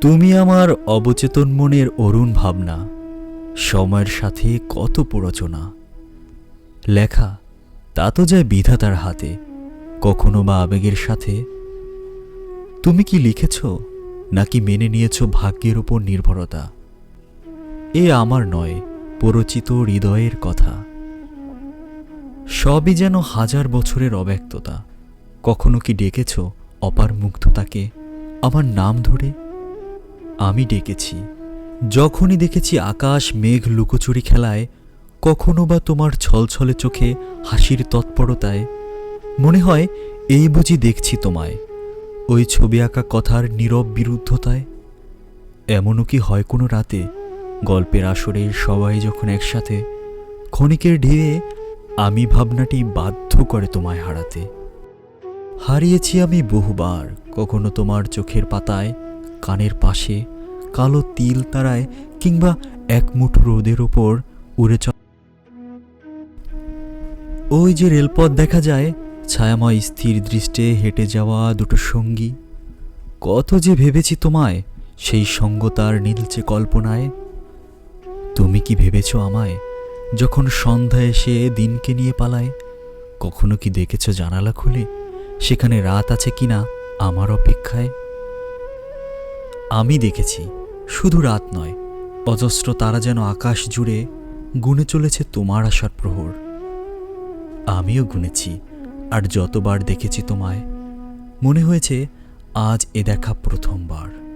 তুমি আমার অবচেতন মনের অরুণ ভাবনা, সময়ের সাথে কত প্ররোচনা। লেখা, তা তো যায় বিধাতার হাতে, কখনো বা আবেগের সাথে। তুমি কি লিখেছ, নাকি মেনে নিয়েছ ভাগ্যের উপর নির্ভরতা? এ আমার নয় পরচিত হৃদয়ের কথা। সবই যেন হাজার বছরের অব্যক্ততা, কখনো কি ডেকেছ অপার মুগ্ধতাকে? আমার নাম ধরে আমি ডেকেছি। যখনই দেখেছি আকাশ মেঘ লুকোচুরি খেলায়, কখনো বা তোমার ছলছলে চোখে হাসির তৎপরতায়, মনে হয় এই বুঝি দেখছি তোমায়। ওই ছবি আঁকা কথার নীরব বিরুদ্ধতায়। এমনও কি হয় কোনো রাতে? গল্পের আসরে সবাই যখন একসাথে, ক্ষণিকের ঢেয়ে আমি ভাবনাটি বাধ্য করে তোমায় হারাতে। হারিয়েছি আমি বহুবার, কখনো তোমার চোখের পাতায়, কানের পাশে, কালো তিল তারায়, কিংবা এক মুঠো রোদের ওপর উড়ে চ ওই যে রেলপথ দেখা যায়, ছায়াময় স্থির দৃষ্টে হেঁটে যাওয়া দুটো সঙ্গী। কত যে ভেবেছি তোমায়, সেই সঙ্গতার নীলচে কল্পনায়। তুমি কি ভেবেছ আমায়, যখন সন্ধ্যা এসে দিনকে নিয়ে পালায়? কখনো কি দেখেছ জানালা খুলে? সেখানে রাত আছে কিনা আমার অপেক্ষায়? আমি দেখেছি, শুধু রাত নয়, অজস্র তারা যেন আকাশ জুড়ে গুনে চলেছে তোমার আসার প্রহর। আমিও গুনেছি, আর যতবার দেখেছি তোমায়, মনে হয়েছে আজ এ দেখা প্রথমবার।